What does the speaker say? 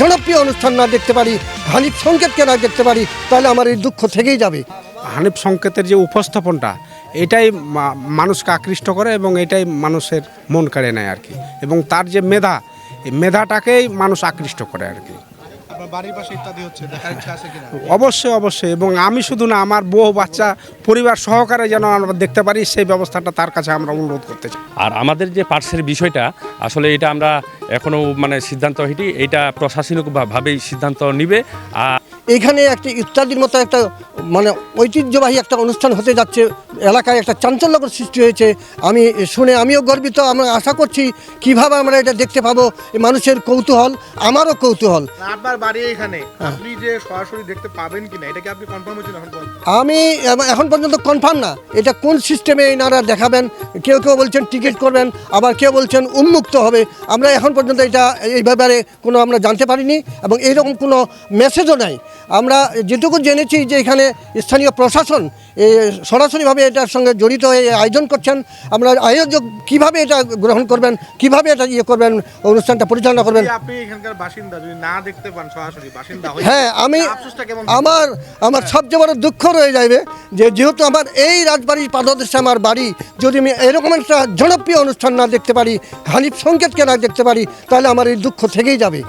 জনপ্রিয় অনুষ্ঠান না দেখতে পারি, হানিফ সংকেতকে না দেখতে পারি, তাহলে আমার এই দুঃখ থেকেই যাবে। হানিফ সংকেতের যে উপস্থাপনটা, এটাই মানুষকে আকৃষ্ট করে এবং এটাই মানুষের মন কাড়ে নেয় আর কি। এবং তার যে মেধা, এই মেধাটাকেই মানুষ আকৃষ্ট করে আর কি। আপনার বাড়ির পাশে ইত্যাদি হচ্ছে দেখার ইচ্ছা আছে কিনা? অবশ্যই অবশ্যই। এবং আমি শুধু না আমার বউ বাচ্চা পরিবার সহকারে যেন আমরা দেখতে পারি সেই ব্যবস্থাটা তার কাছে আমরা অনুরোধ করতে চাই। আর আমাদের যে পার্সের বিষয়টা আসলে এটা আমরা এখনও মানে সিদ্ধান্ত হয়নি এটা প্রশাসনিকভাবেই সিদ্ধান্ত নিবে। আর এখানে একটি ইত্যাদির মতো একটা মানে ঐতিহ্যবাহী একটা অনুষ্ঠান হতে যাচ্ছে। এলাকায় একটা চাঞ্চল্যকর সৃষ্টি হয়েছে। আমি শুনে আমিও গর্বিত। আমরা আশা করছি কীভাবে আমরা এটা দেখতে পাবো। মানুষের কৌতূহল আমারও কৌতূহল। আপনার বাড়ি এখানে আপনি যে সরাসরি দেখতে পাবেন কিনা এটা কি আপনি কনফার্ম হয়েছেন এখন আমি এখন পর্যন্ত কনফার্ম না। এটা কোন সিস্টেমে এনারা দেখাবেন? কেউ কেউ বলছেন টিকিট করবেন আবার কেউ বলছেন উন্মুক্ত হবে। আমরা এখন পর্যন্ত এটা এই ব্যাপারে কোনো আমরা জানতে পারিনি এবং এইরকম কোনো মেসেজও নাই। আমরা যেটুকু জেনেছি যে এখানে স্থানীয় প্রশাসন সরাসরিভাবে এটার সঙ্গে জড়িত হয়ে আয়োজন করছেন। আমরা আয়োজক কীভাবে এটা গ্রহণ করবেন কীভাবে এটা ইয়ে করবেন অনুষ্ঠানটা পরিচালনা করবেন? হয়ে হ্যাঁ আমি আমার আমার সবচেয়ে বড় দুঃখ রয়ে যাবে যে যেহেতু আমার এই রাজবাড়ির পাদদেশে আমার বাড়ি যদি আমি এরকম একটা জনপ্রিয় অনুষ্ঠান না দেখতে পারি হানিফ সংকেতকে না দেখতে পারি তাহলে আমার এই দুঃখ থেকেই যাবে।